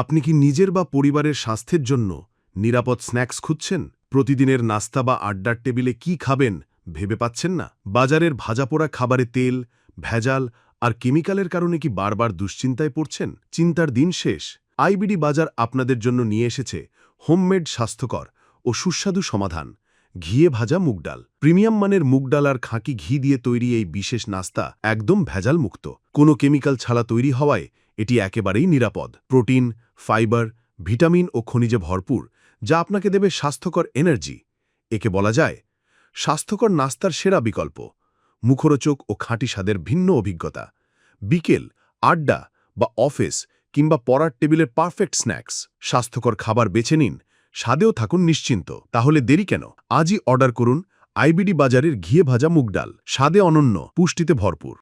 আপনি কি নিজের বা পরিবারের স্বাস্থ্যের জন্য নিরাপদ স্ন্যাক্স খুঁজছেন? প্রতিদিনের নাস্তা বা আড্ডার টেবিলে কি খাবেন ভেবে পাচ্ছেন না? বাজারের ভাজাপোড়া খাবারে তেল, ভেজাল আর কেমিক্যালের কারণে কি বারবার দুশ্চিন্তায় পড়ছেন? চিন্তার দিন শেষ। আইবিডি বাজার আপনাদের জন্য নিয়ে এসেছে হোমমেড স্বাস্থ্যকর ও সুস্বাদু সমাধান। ঘিয়ে ভাজা মুগডাল প্রিমিয়াম মানের মুগডাল আর খাঁকি ঘি দিয়ে তৈরি এই বিশেষ নাস্তা একদম ভেজাল মুক্ত কোনো কেমিক্যাল ছাড়া তৈরি হওয়ায় এটি একেবারেই নিরাপদ। প্রোটিন ফাইবার, ভিটামিন ও খনিজে ভরপুর, যা আপনাকে দেবে স্বাস্থ্যকর এনার্জি। একে বলা যায় স্বাস্থ্যকর নাস্তার সেরা বিকল্প, মুখরোচক ও খাঁটি স্বাদের ভিন্ন অভিজ্ঞতা। বিকেল, আড্ডা বা অফিস কিংবা পড়ার টেবিলের পারফেক্ট স্ন্যাক্স। স্বাস্থ্যকর খাবার বেছে নিন, স্বাদেও থাকুন নিশ্চিন্ত। তাহলে দেরি কেন? আজই অর্ডার করুন আইবিডি বাজারের ঘিয়ে ভাজা মুগ ডাল, স্বাদে অনন্য, পুষ্টিতে ভরপুর।